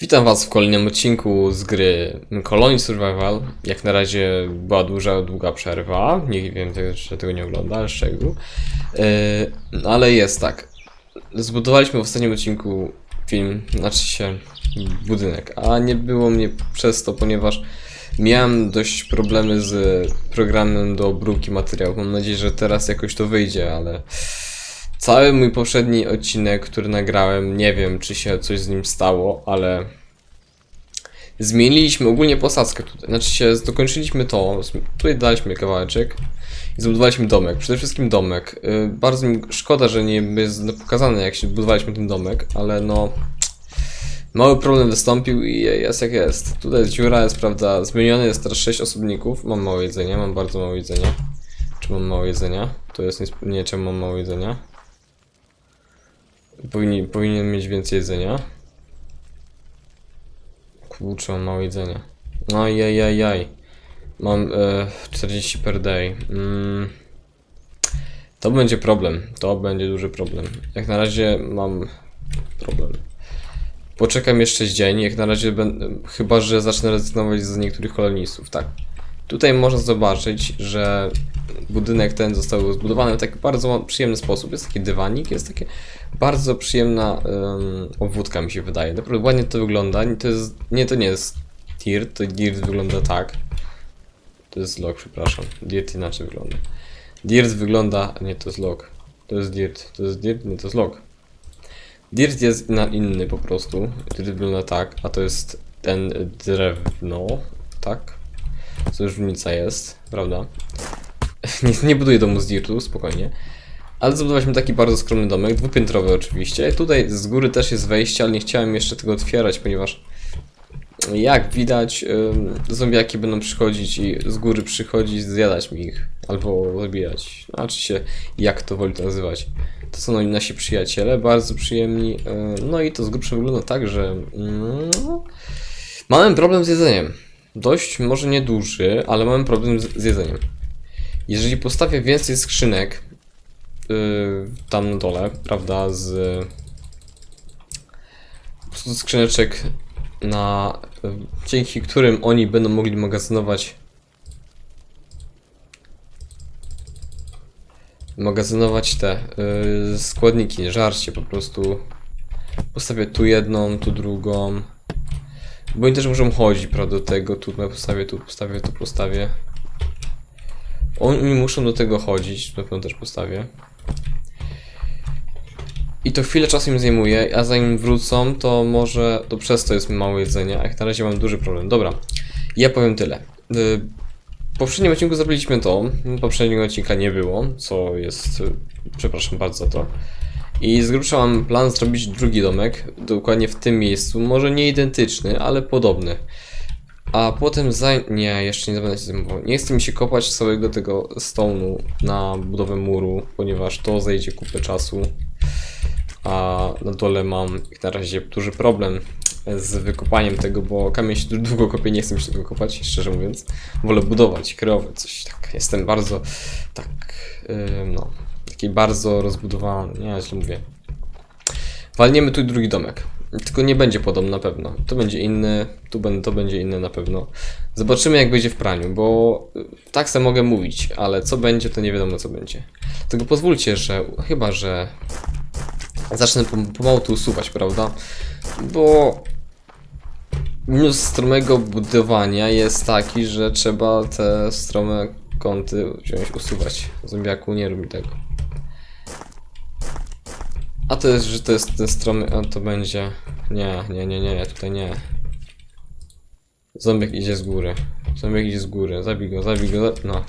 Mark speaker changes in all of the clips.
Speaker 1: Witam Was w kolejnym odcinku z gry Colony Survival. Jak na razie była duża, długa przerwa. Nie wiem, że tego nie ogląda, szczegół. Yy, ale jest tak. Zbudowaliśmy w ostatnim odcinku film, znaczy się budynek, a nie było mnie przez to, ponieważ miałem dość problemy z programem do obróbki materiałów. Mam nadzieję, że teraz jakoś to wyjdzie, ale Cały mój poprzedni odcinek, który nagrałem, nie wiem czy się coś z nim stało, ale zmieniliśmy ogólnie posadzkę tutaj. Znaczy się dokończyliśmy to, tutaj daliśmy kawałeczek i zbudowaliśmy domek. Przede wszystkim domek. Yy, bardzo mi szkoda, że nie jest pokazane jak się budowaliśmy ten domek, ale no mały problem wystąpił i jest jak jest. Tutaj jest dziura, jest prawda, zmienione jest teraz 6 osobników. Mam mało jedzenia, mam bardzo mało jedzenia. Czy mam mało jedzenia? To jest nie czemu mam mało jedzenia. Powinien, powinien mieć więcej jedzenia. Kurczę, mam mało jedzenia. No jaj, Mam e, 40 per day. Mm. To będzie problem. To będzie duży problem. Jak na razie mam problem. Poczekam jeszcze dzień. Jak na razie. Chyba, że zacznę rezygnować z niektórych kolonistów. Tak. Tutaj można zobaczyć, że budynek ten został zbudowany w taki bardzo przyjemny sposób. Jest taki dywanik, jest takie bardzo przyjemna um, obwódka mi się wydaje. Naprawdę ładnie to wygląda. To jest, nie, to nie jest dirt, to dirt wygląda tak. To jest log, przepraszam. Dirt inaczej wygląda. Dirt wygląda, nie to jest log. To jest dirt, to jest dirt, nie to jest log. Dirt jest na inny po prostu. Dirt wygląda tak, a to jest ten drewno, tak? Co już różnica jest, prawda? nie, nie buduję domu z dirtu, spokojnie. Ale zbudowaliśmy taki bardzo skromny domek, dwupiętrowy oczywiście. Tutaj z góry też jest wejście, ale nie chciałem jeszcze tego otwierać, ponieważ jak widać, zombiaki będą przychodzić i z góry przychodzić, zjadać mi ich. Albo zabijać. Znaczy się, jak to woli to nazywać. To są nasi przyjaciele, bardzo przyjemni. No i to z grubsza wygląda tak, że... No, mamy problem z jedzeniem. Dość, może nie duży, ale mamy problem z jedzeniem. Jeżeli postawię więcej skrzynek yy, tam na dole, prawda, z skrzyneczek na yy, dzięki którym oni będą mogli magazynować magazynować te yy, składniki, żarcie po prostu postawię tu jedną, tu drugą bo oni też muszą chodzić, prawda, do tego, tu postawię, tu postawię, tu postawię. Oni muszą do tego chodzić, na pewno też postawię. I to chwilę czasu im zajmuje, a zanim wrócą, to może, to przez to jest mało jedzenia, jak na razie mam duży problem. Dobra, ja powiem tyle. W poprzednim odcinku zrobiliśmy to, poprzedniego odcinka nie było, co jest, przepraszam bardzo za to. I z grubsza mam plan zrobić drugi domek, dokładnie w tym miejscu, może nie identyczny, ale podobny. A potem zaj... Nie, jeszcze nie będę się zajmował. Nie chce mi się kopać całego tego stone'u na budowę muru, ponieważ to zajdzie kupę czasu. A na dole mam jak na razie duży problem z wykopaniem tego, bo kamień się długo kopie, nie chcę mi się tego kopać, szczerze mówiąc. Wolę budować, kreować coś tak. Jestem bardzo tak, yy, no, taki bardzo rozbudowany, nie, źle mówię. Walniemy tu drugi domek. Tylko nie będzie podobny na pewno. To będzie inny, tu będę, to będzie inny na pewno. Zobaczymy jak będzie w praniu, bo tak sobie mogę mówić, ale co będzie, to nie wiadomo co będzie. Tylko pozwólcie, że chyba, że zacznę pomału tu usuwać, prawda? Bo minus stromego budowania jest taki, że trzeba te strome kąty wziąć, usuwać. Zombiaku, nie rób mi tego. A to jest, że to jest ten stromy, a to będzie... Nie, nie, nie, nie, tutaj nie. Zombiak idzie z góry. Zombiak idzie z góry. Zabij go, zabij go, no.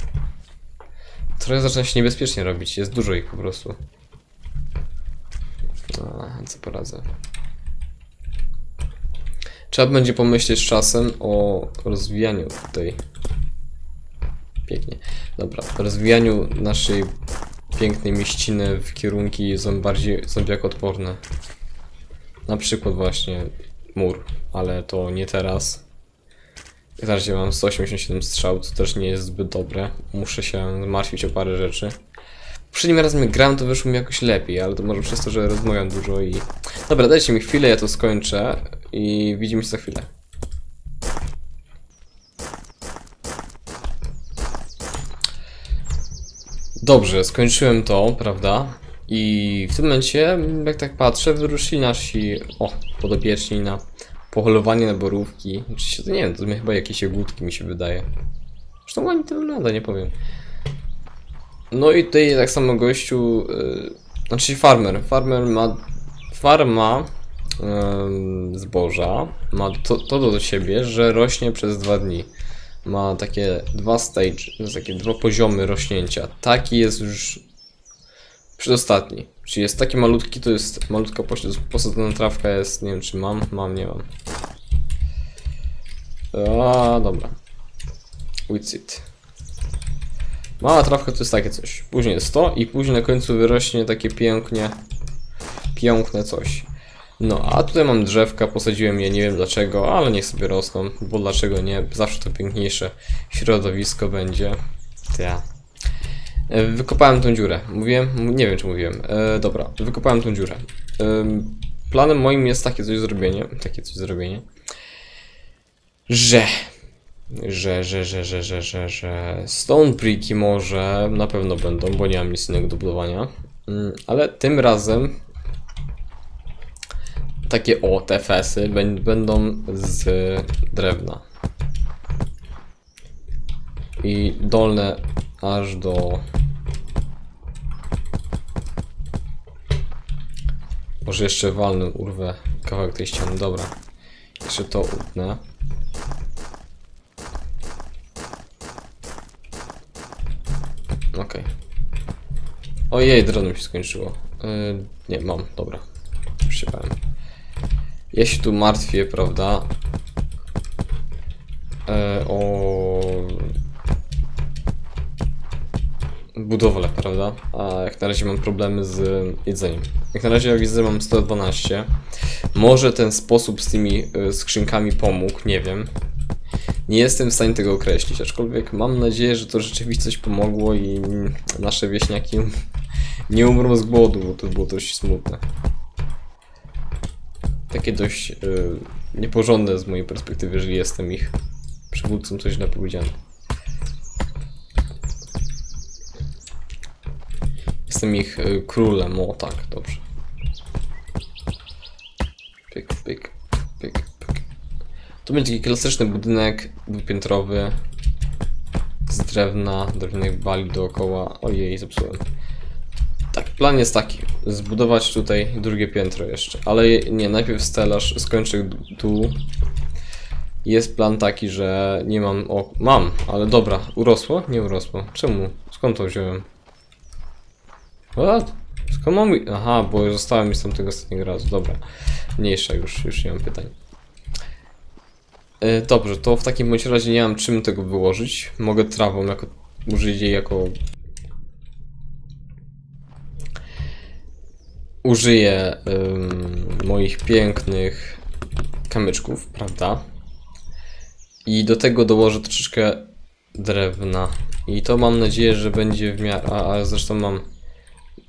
Speaker 1: Trochę zaczyna się niebezpiecznie robić, jest dużo ich po prostu. No, co poradzę. Trzeba będzie pomyśleć czasem o rozwijaniu tutaj. Pięknie. Dobra, rozwijaniu naszej pięknej mieściny w kierunki są bardziej zombiak odporne. Na przykład właśnie mur, ale to nie teraz. W razie mam 187 strzał, co też nie jest zbyt dobre. Muszę się zmartwić o parę rzeczy. Poprzednim razem gram, to wyszło mi jakoś lepiej, ale to może przez to, że rozmawiam dużo i... Dobra, dajcie mi chwilę, ja to skończę i widzimy się za chwilę. Dobrze, skończyłem to, prawda? I w tym momencie, jak tak patrzę, wyruszyli nasi, o, podopieczni na polowanie na borówki. Oczywiście to nie wiem, to chyba jakieś jagódki mi się wydaje. Zresztą ładnie to wygląda, nie powiem. No i tutaj tak samo gościu, yy, znaczy farmer, farmer ma, farma yy, zboża ma to, to do siebie, że rośnie przez dwa dni. Ma takie dwa stage, takie dwa poziomy rośnięcia. Taki jest już przedostatni. Czyli jest taki malutki, to jest malutka posadzona trawka jest, nie wiem czy mam, mam, nie mam. A, dobra. With it. Mała trawka to jest takie coś. Później jest to i później na końcu wyrośnie takie pięknie, piękne coś. No, a tutaj mam drzewka, posadziłem je, nie wiem dlaczego, ale niech sobie rosną, bo dlaczego nie, zawsze to piękniejsze środowisko będzie. Ja. E, Wykopałem tą dziurę. Mówiłem? Nie wiem, czy mówiłem. E, dobra, wykopałem tą dziurę. Ym, planem moim jest takie coś zrobienie, takie coś zrobienie, że że, że, że, że, że, że, że Stone Bricki może na pewno będą, bo nie mam nic innego do budowania. Mm, Ale tym razem takie o, te fesy bę- będą z drewna. I dolne aż do... Może jeszcze walnę, urwę kawałek tej ściany, dobra. Jeszcze to utnę. Okej. Ojej, drewno mi się skończyło. Yy, nie, mam, dobra. Już. Ja się tu martwię, prawda? E, o budowlę, prawda? A jak na razie mam problemy z jedzeniem. Jak na razie jak widzę mam 112. Może ten sposób z tymi y, skrzynkami pomógł, nie wiem. Nie jestem w stanie tego określić, aczkolwiek mam nadzieję, że to rzeczywiście coś pomogło i nasze wieśniaki nie umrą z głodu, bo to było dość smutne. Takie dość y, nieporządne z mojej perspektywy, że jestem ich przywódcą, coś źle powiedziane. Jestem ich y, królem, o tak, dobrze. Pyk, pyk, pyk, pyk. To będzie taki klasyczny budynek dwupiętrowy z drewna, drewnianych bali dookoła. Ojej, zepsułem. Tak, plan jest taki, zbudować tutaj drugie piętro jeszcze, ale nie, najpierw stelaż, skończę tu. Jest plan taki, że nie mam, mam, ale dobra, urosło? Nie urosło. Czemu? Skąd to wziąłem? What? Skąd mam, aha, bo zostałem mi z tamtego ostatniego razu, dobra. Mniejsza już, już nie mam pytań. E, Dobrze, to w takim bądź razie nie mam czym tego wyłożyć. Mogę trawą jako, użyć jej jako... Użyję ym, moich pięknych kamyczków, prawda? I do tego dołożę troszeczkę drewna. I to mam nadzieję, że będzie w miarę... A, a zresztą mam...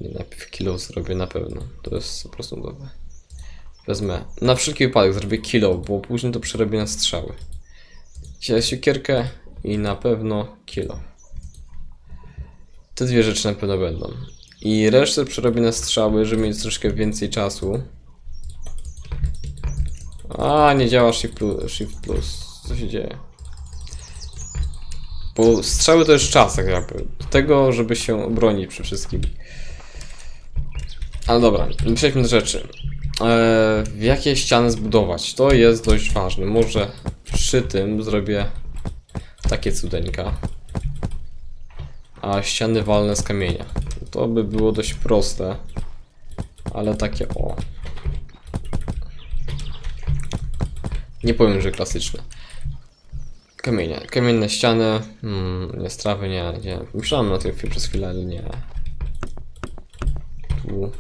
Speaker 1: Nie, najpierw kilo zrobię na pewno. To jest po prostu dobre. Wezmę. Na wszelki wypadek zrobię kilo, bo później to przerobię na strzały. Dzisiaj siekierkę i na pewno kilo. Te dwie rzeczy na pewno będą. I resztę przerobię na strzały, żeby mieć troszkę więcej czasu. A, nie działa Shift plus. Shift plus. Co się dzieje? Bo strzały to jest czas, tak jakby. Do tego, żeby się obronić przy wszystkim. Ale dobra, przejdźmy do rzeczy. Eee, w jakie ściany zbudować? To jest dość ważne. Może przy tym zrobię takie cudeńka. A ściany walne z kamienia. To by było dość proste. Ale takie o. Nie powiem, że klasyczne. Kamienie. Kamienne ściany. Hmm, nie, strawy, nie, nie. Myślałem na tym przez chwilę, ale nie. Tu.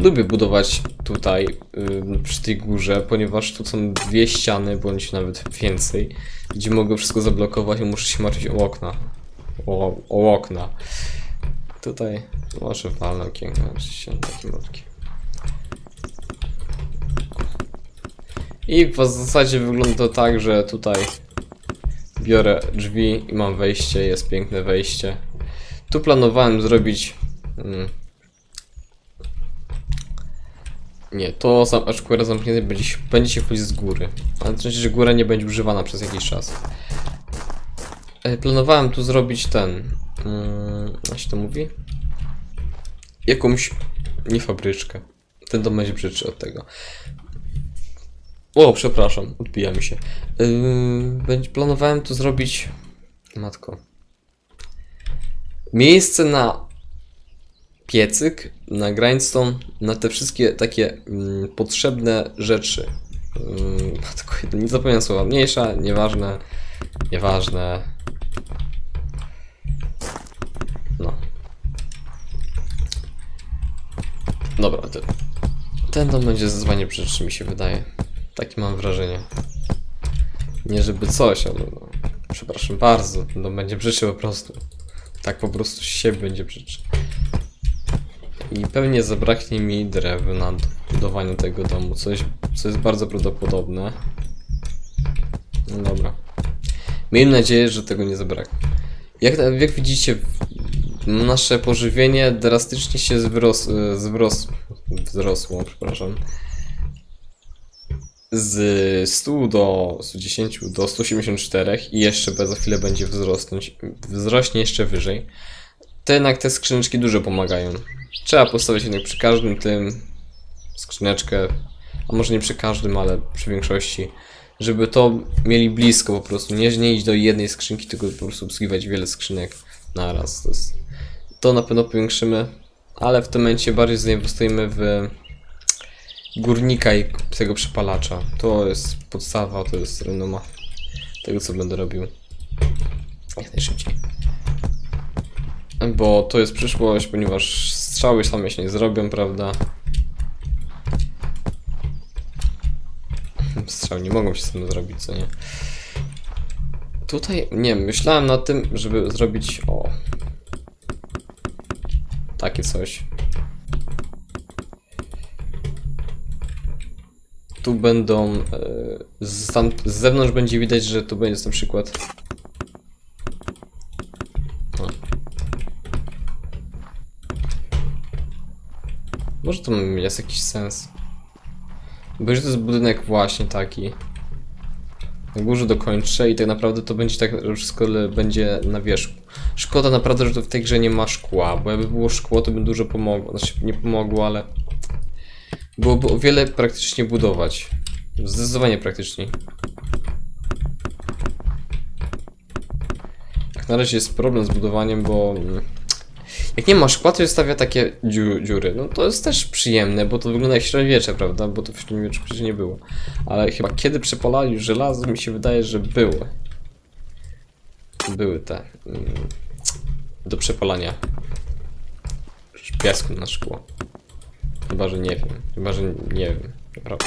Speaker 1: Lubię budować tutaj, ym, przy tej górze, ponieważ tu są dwie ściany, bądź nawet więcej, gdzie mogę wszystko zablokować i muszę się martwić o okna. O, o okna. Tutaj może walne okienko, oczywiście takie malutkie. I w zasadzie wygląda to tak, że tutaj biorę drzwi i mam wejście, jest piękne wejście. Tu planowałem zrobić... Mm, nie, to akurat zamknięte będzie, się- będzie się wchodzić z góry. Ale to znaczy, że góra nie będzie używana przez jakiś czas. E, Planowałem tu zrobić ten... Mm, jak się to mówi? Jakąś... Nie fabryczkę. Ten dom będzie brzydszy od tego. O, przepraszam, odbija mi się. Yy, planowałem tu zrobić. Matko. Miejsce na piecyk, na grindstone, na te wszystkie takie mm, potrzebne rzeczy. Yy, matko, nie zapomniałem słowa. Mniejsza, nieważne, nieważne. Dobra, ten, ten dom będzie zdecydowanie brzydszy, mi się wydaje. Takie mam wrażenie. Nie żeby coś, ale no, przepraszam bardzo, ten dom będzie brzydszy po prostu. Tak po prostu siebie będzie brzydszy. I pewnie zabraknie mi drewna do budowania tego domu, coś, co jest bardzo prawdopodobne. No dobra. Miejmy nadzieję, że tego nie zabraknie. Jak, jak widzicie, nasze pożywienie drastycznie się zwros, zwros, wzrosło, przepraszam z 100 do 110 do 184 i jeszcze za chwilę będzie wzrosnąć, wzrośnie jeszcze wyżej. To jednak te skrzyneczki dużo pomagają. Trzeba postawić jednak przy każdym tym skrzyneczkę, a może nie przy każdym, ale przy większości, żeby to mieli blisko po prostu, nie, nie iść do jednej skrzynki, tylko po prostu obsługiwać wiele skrzynek naraz. To, jest, to na pewno powiększymy, ale w tym momencie bardziej zainwestujemy w górnika i tego przepalacza. To jest podstawa, to jest renoma tego, co będę robił. Jak najszybciej. Bo to jest przyszłość, ponieważ strzały same się nie zrobią, prawda? Strzały nie mogą się same zrobić, co nie? Tutaj, nie myślałem nad tym, żeby zrobić, o... Takie coś. tu będą. e, Z, tam, z zewnątrz będzie widać, że tu będzie na przykład. Może to jest jakiś sens. Bo że to jest budynek właśnie taki. Na górze dokończę i tak naprawdę to będzie tak, że wszystko będzie na wierzchu. Szkoda naprawdę, że w tej grze nie ma szkła, bo jakby było szkło, to by dużo pomogło. Znaczy nie pomogło, ale byłoby o wiele praktycznie budować. Zdecydowanie praktyczniej. Jak na razie jest problem z budowaniem, bo mm, jak nie ma szkła, to stawia takie dziu dziury. No to jest też przyjemne, bo to wygląda jak średniowiecze, prawda? Bo to w średniowieczu przecież nie było. Ale chyba kiedy przepalali żelazo, mi się wydaje, że były. Były te mm, do przepalania piasku na szkło. Chyba, że nie wiem. Chyba, że nie wiem. Naprawdę.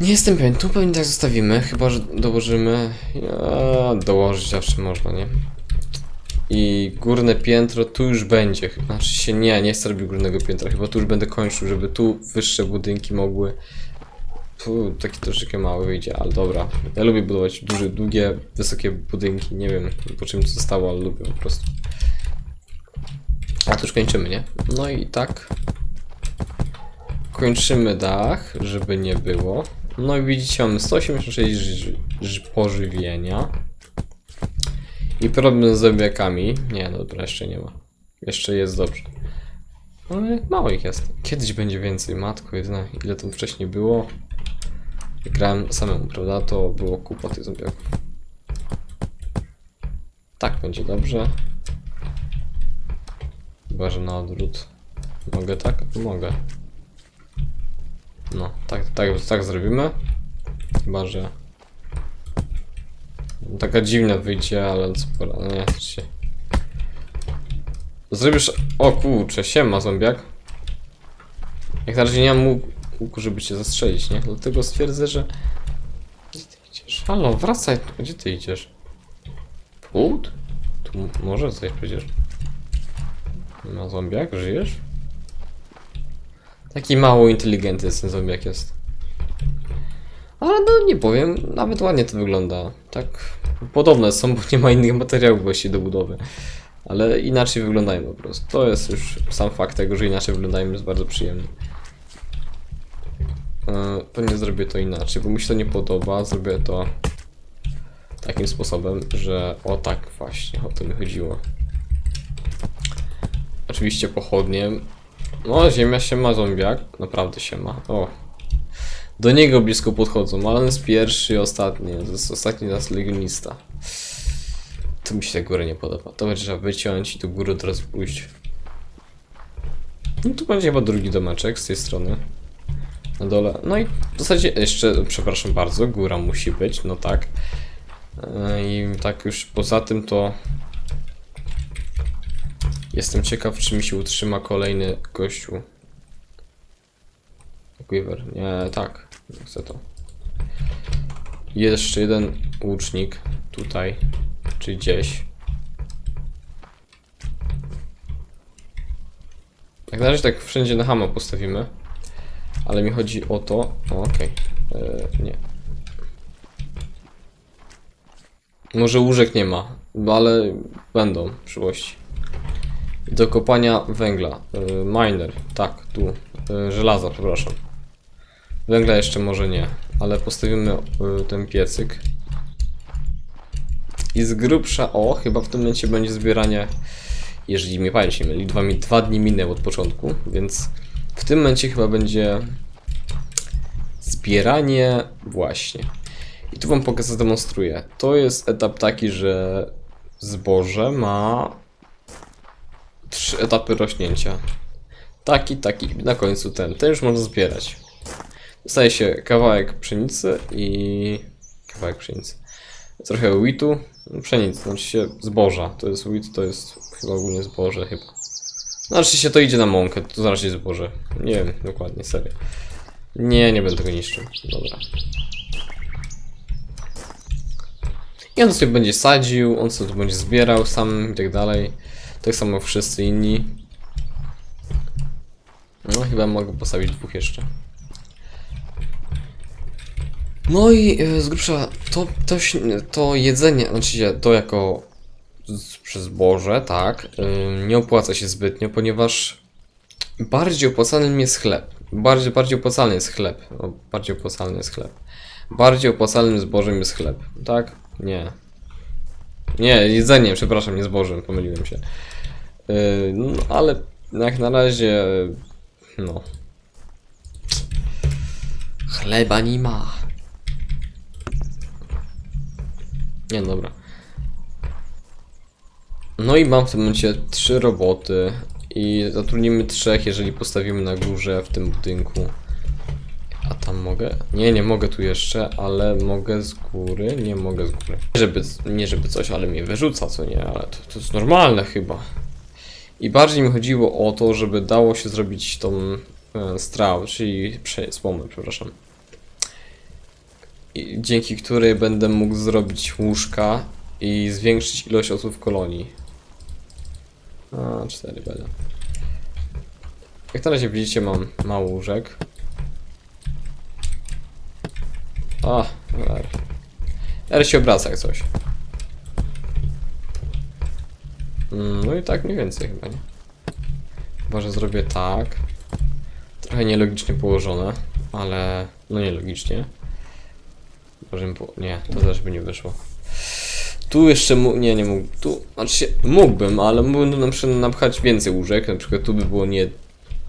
Speaker 1: Nie jestem pewien. Tu pewnie tak zostawimy. Chyba, że dołożymy. Ja, dołożyć zawsze można, nie? I górne piętro tu już będzie. Znaczy się nie, nie chcę robić górnego piętra. Chyba tu już będę kończył, żeby tu wyższe budynki mogły. Tu taki troszeczkę mały wyjdzie, ale dobra. Ja lubię budować duże, długie, wysokie budynki. Nie wiem po czym to zostało, ale lubię po prostu. A to już kończymy, nie? No i tak. Kończymy dach, żeby nie było. No i widzicie, mamy 186 ży- ży- pożywienia. I problem z zębiakami. Nie, no dobra, jeszcze nie ma. Jeszcze jest dobrze. Ale mało ich jest. Kiedyś będzie więcej, matko jedyna. Ile tam wcześniej było? Jak grałem samemu, prawda? To było kupa tych zębiaków. Tak będzie dobrze. Chyba, że na odwrót. Mogę tak? Mogę. No, tak, tak, tak zrobimy. Chyba, że... Taka dziwna wyjdzie, ale co pora... no Nie, się... Zrobisz... O kurczę, siema zombiak. Jak na razie nie mam łuku, żeby cię zastrzelić, nie? Dlatego stwierdzę, że... Gdzie ty idziesz? Halo, wracaj. Gdzie ty idziesz? Płód? Tu może coś przecież. No zombiak, żyjesz? Taki mało inteligentny ten zombiak jest. Ale no nie powiem, nawet ładnie to wygląda. Tak podobne są, bo nie ma innych materiałów właściwie do budowy. Ale inaczej wyglądają po prostu. To jest już sam fakt tego, że inaczej wyglądają jest bardzo przyjemny. E, Pewnie zrobię to inaczej, bo mi się to nie podoba. Zrobię to takim sposobem, że o tak właśnie, o to mi chodziło. Oczywiście pochodnie. No, ziemia się ma zombiak. Naprawdę się ma. O. Do niego blisko podchodzą, ale jest pierwszy i ostatni. To jest ostatni raz legionista. To mi się ta góra nie podoba. To będzie trzeba wyciąć i do góry teraz pójść. No tu będzie chyba drugi domeczek z tej strony. Na dole. No i w zasadzie jeszcze, przepraszam bardzo, góra musi być, no tak. Yy, I tak już poza tym to Jestem ciekaw, czy mi się utrzyma kolejny gościu. Quiver. Nie, tak. Chcę to. Jeszcze jeden łucznik tutaj, czy gdzieś. Jak na razie tak wszędzie na hama postawimy. Ale mi chodzi o to. Okej. Yy, nie. Może łóżek nie ma, no ale będą w przyszłości. Do kopania węgla. Y, miner, tak, tu. Y, żelaza, przepraszam. Węgla jeszcze może nie, ale postawimy y, ten piecyk. I z grubsza, o, chyba w tym momencie będzie zbieranie, jeżeli mnie pamięć nie myli, dwa, mi- dwa dni minęły od początku, więc w tym momencie chyba będzie zbieranie właśnie. I tu wam pokażę, zademonstruję. To jest etap taki, że zboże ma trzy etapy rośnięcia. Taki, taki, na końcu ten. Ten już można zbierać. Dostaje się kawałek pszenicy i... kawałek pszenicy. Trochę witu, no, pszenicy, znaczy się zboża. To jest wheat, to jest chyba ogólnie zboże chyba. Znaczy się to idzie na mąkę, to jest zboże. Nie wiem dokładnie, serio. Nie, nie będę tego niszczył. Dobra. I on sobie będzie sadził, on sobie będzie zbierał sam i tak dalej. Tak samo wszyscy inni. No chyba mogę postawić dwóch jeszcze. No i e, z grubsza to, to, to jedzenie, znaczy to jako przez zboże, tak, ym, nie opłaca się zbytnio, ponieważ bardziej opłacalnym jest chleb. Bardziej, bardziej opłacalny jest chleb. O, bardziej opłacalny jest chleb. Bardziej opłacalnym zbożem jest chleb, tak? Nie. Nie, jedzeniem, przepraszam, nie zbożem, pomyliłem się. Yy, no, ale jak na razie, no. Chleba nie ma. Nie, dobra. No i mam w tym momencie trzy roboty i zatrudnimy trzech, jeżeli postawimy na górze w tym budynku. A tam mogę? Nie, nie mogę tu jeszcze, ale mogę z góry. Nie mogę z góry. Żeby, nie żeby coś, ale mnie wyrzuca, co nie, ale to, to jest normalne chyba. I bardziej mi chodziło o to, żeby dało się zrobić tą e, czyli słomę, przepraszam. Dzięki której będę mógł zrobić łóżka i zwiększyć ilość osób w kolonii. A, 4 będę. Jak na razie widzicie, mam mało łóżek. A, R. R się obraca jak coś. Mm, No i tak mniej więcej chyba, nie? Chyba, że zrobię tak. Trochę nielogicznie położone, ale... No nielogicznie. Może po... Nie, to też by nie wyszło. Tu jeszcze mógł... Nie, nie mógł... Tu... Znaczy. Mógłbym, ale mógłbym na przykład napchać więcej łóżek. Na przykład tu by było nie...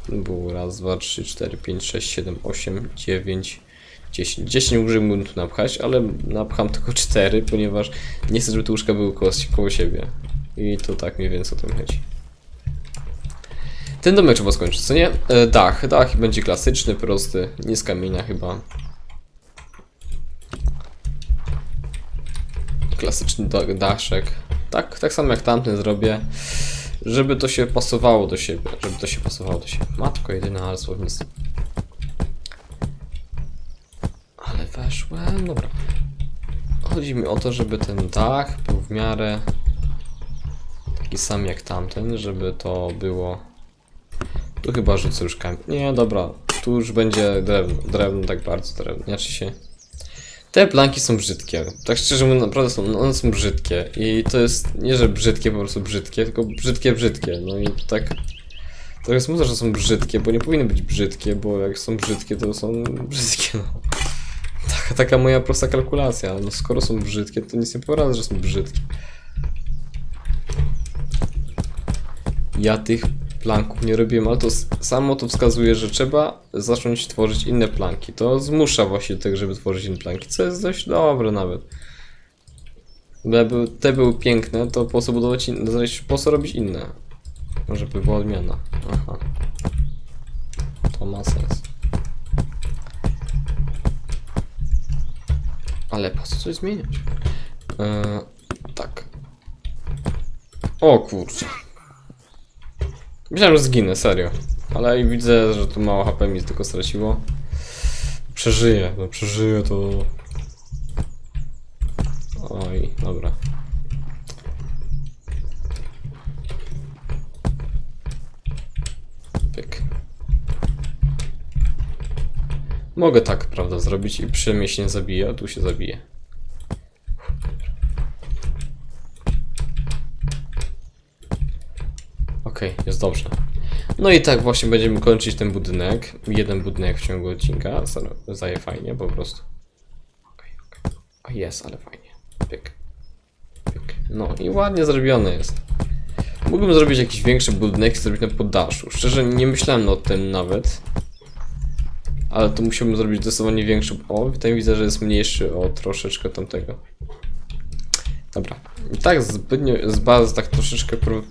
Speaker 1: Było raz, dwa, trzy, cztery, pięć, sześć, siedem, osiem, dziewięć... 10. 10 łóżek mógłbym tu napchać, ale napcham tylko 4, ponieważ nie chcę, żeby te łóżka były koło, koło siebie. I to tak mniej więcej o tym chodzi. Ten domek trzeba skończyć, co nie? E, dach. Dach będzie klasyczny, prosty, nie z kamienia chyba. Klasyczny da daszek. Tak, tak samo jak tamten zrobię. Żeby to się pasowało do siebie. Żeby to się pasowało do siebie. Matko jedyna, ale słownictwo. Ale weszłem, dobra. Chodzi mi o to, żeby ten dach był w miarę taki sam jak tamten, żeby to było... Tu chyba rzucę już kamień. Nie, dobra, tu już będzie drewno, drewno tak bardzo drewno, znaczy się... Te planki są brzydkie. Tak szczerze mówiąc, naprawdę są, one są brzydkie. I to jest nie, że brzydkie, po prostu brzydkie, tylko brzydkie, brzydkie. No i tak. To jest smutne, że są brzydkie, bo nie powinny być brzydkie, bo jak są brzydkie, to są brzydkie, no. Taka, taka moja prosta kalkulacja. No skoro są brzydkie, to nic nie poradzę, że są brzydkie. Ja tych planków nie robiłem, ale to samo to wskazuje, że trzeba zacząć tworzyć inne planki. To zmusza właśnie do tego, żeby tworzyć inne planki, co jest dość dobre nawet. Jakby te były piękne, to po co budować inne, po co robić inne? Może by była odmiana. Aha. To ma sens. Ale po co coś zmieniać? Eee, tak. O kurczę. Myślałem, że zginę, serio. Ale widzę, że tu mało HP mi tylko straciło. Przeżyję, no przeżyję to... Oj, dobra. Pyk. Mogę tak, prawda, zrobić i przy się nie zabije, a tu się zabije. Okej, jest dobrze. No i tak właśnie będziemy kończyć ten budynek. Jeden budynek w ciągu odcinka. Zdaje fajnie po prostu. Okej, okej. O jest, ale fajnie. Pyk. Pyk. No i ładnie zrobiony jest. Mógłbym zrobić jakiś większy budynek i zrobić na poddaszu. Szczerze nie myślałem nad tym nawet. Ale to musiałbym zrobić zdecydowanie większy. O, tutaj widzę, że jest mniejszy o troszeczkę tamtego. Dobra. I tak zbytnio, z bazy tak troszeczkę... Pro...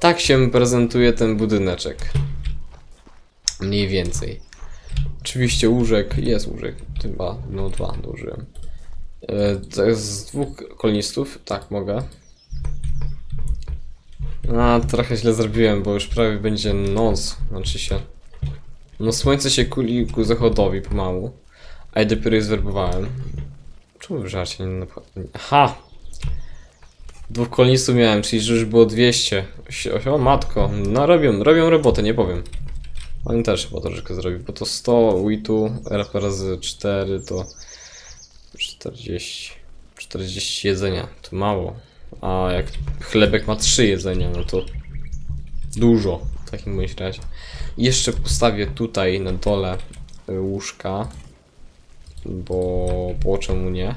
Speaker 1: Tak się prezentuje ten budyneczek. Mniej więcej. Oczywiście łóżek, jest łóżek, chyba, no dwa dołożyłem. E, to z dwóch kolonistów, tak mogę. A, trochę źle zrobiłem, bo już prawie będzie noc, znaczy się. No słońce się kuli ku zachodowi pomału, a ja dopiero je zwerbowałem. Czemu wy żarcie nie napcha... Aha! Dwóch kolonistów miałem, czyli już było 200. O, o matko, no robią, robią robotę, nie powiem. On też chyba troszeczkę zrobił, bo to 100 witu, RP razy 4 to 40. 40 jedzenia, to mało. A jak chlebek ma 3 jedzenia, no to dużo w takim bądź razie. Jeszcze postawię tutaj na dole y, łóżka, bo, bo czemu nie?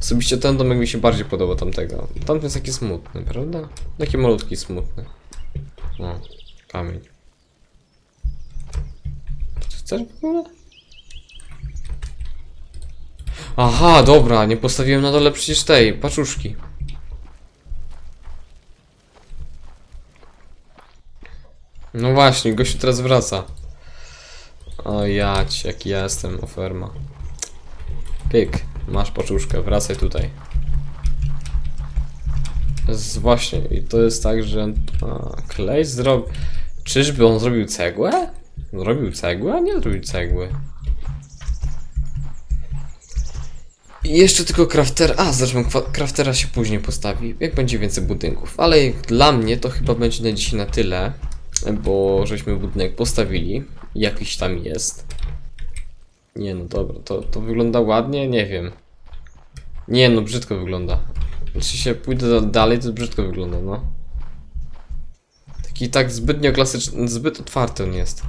Speaker 1: Osobiście ten domek mi się bardziej podoba tamtego. Tamten jest taki smutny, prawda? Taki malutki, smutny. O, kamień. Co chcesz w ogóle? Aha, dobra, nie postawiłem na dole przecież tej, paczuszki. No właśnie, gościu teraz wraca. O jać, jaki ja jestem, oferma. Pyk, masz paczuszkę, wracaj tutaj. Z, właśnie, i to jest tak, że a, klej zrobił... Czyżby on zrobił cegłę? Zrobił cegłę? Nie zrobił cegły. I jeszcze tylko crafter... A, zresztą craftera się później postawi, jak będzie więcej budynków. Ale dla mnie to chyba będzie na dzisiaj na tyle, bo żeśmy budynek postawili. Jakiś tam jest. Nie no dobra, to, to wygląda ładnie? Nie wiem. Nie no, brzydko wygląda. Jeśli się pójdę da- dalej, to brzydko wygląda, no. Taki tak zbytnio klasyczny, zbyt otwarty on jest.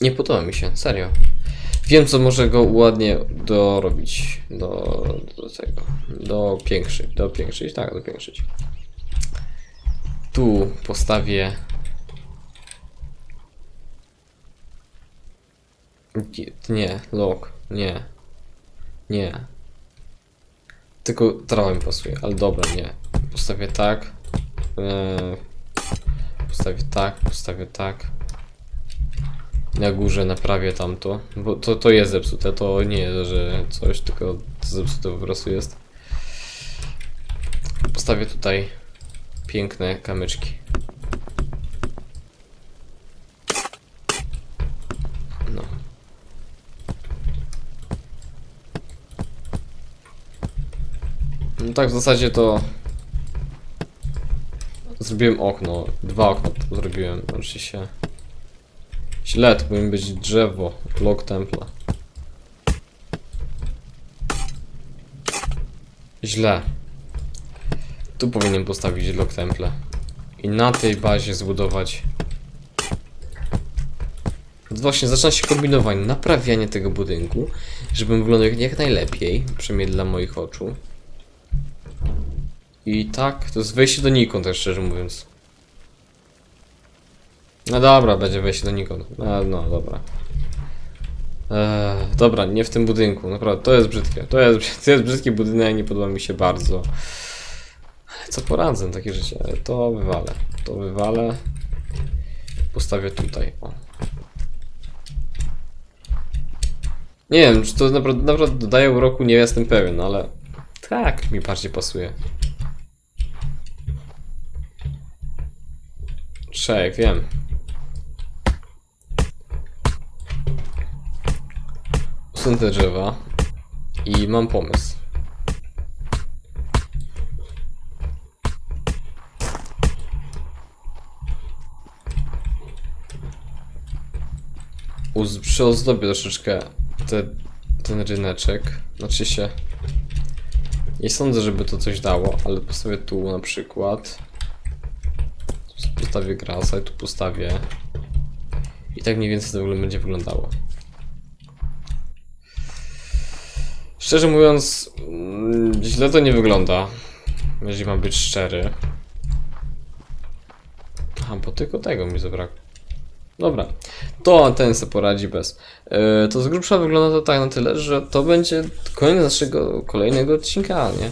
Speaker 1: Nie podoba mi się, serio. Wiem, co może go ładnie dorobić. Do, do tego. Do piększyć. Do piększyć, tak, do piększyć. Tu postawię. Nie, lok, nie. Nie. Tylko trawa mi pasuje, ale dobra, nie. Postawię tak. Eee, postawię tak, postawię tak. Na górze naprawię tamto, bo to, to jest zepsute, to nie że coś, tylko zepsute po prostu jest. Postawię tutaj piękne kamyczki. No tak w zasadzie to zrobiłem okno, dwa okna zrobiłem, znaczy się Źle, to powinien być drzewo. Blok templa. Źle. Tu powinien postawić blok temple. I na tej bazie zbudować. Właśnie zaczyna się kombinowanie, naprawianie tego budynku, żeby wyglądał jak najlepiej, przynajmniej dla moich oczu. I tak, to jest wejście do Nikon też szczerze mówiąc. No dobra, będzie wejście do Nikon. No, no dobra. Eee, dobra, nie w tym budynku, naprawdę, to jest brzydkie. To jest, to jest brzydki budynek, nie podoba mi się bardzo. Ale co poradzę, takie życie. To wywalę. To wywalę. Postawię tutaj. O. Nie wiem, czy to naprawdę, naprawdę dodaje uroku, nie jestem pewien, ale tak mi bardziej pasuje. Czek, wiem. Usunę te drzewa i mam pomysł. Uz- Przyozdobię troszeczkę te, ten ryneczek. Znaczy się. Nie sądzę, żeby to coś dało, ale postawię tu na przykład. Postawię grasa tu postawię. I tak mniej więcej to w ogóle będzie wyglądało. Szczerze mówiąc, mm, źle to nie wygląda. Jeżeli mam być szczery. Aha, bo tylko tego mi zabrakło. Dobra, to ten sobie poradzi bez. Yy, to z grubsza wygląda to tak na tyle, że to będzie koniec naszego kolejnego odcinka, nie?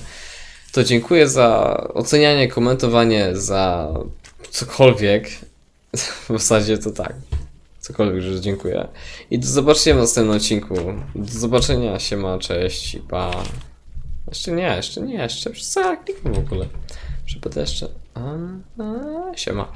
Speaker 1: To dziękuję za ocenianie, komentowanie, za cokolwiek. W zasadzie to tak. Cokolwiek, że dziękuję. I do zobaczenia w następnym odcinku. Do zobaczenia, siema, cześć i pa. Jeszcze nie, jeszcze nie, jeszcze za kliknę w ogóle. Żeby jeszcze. A, a, siema.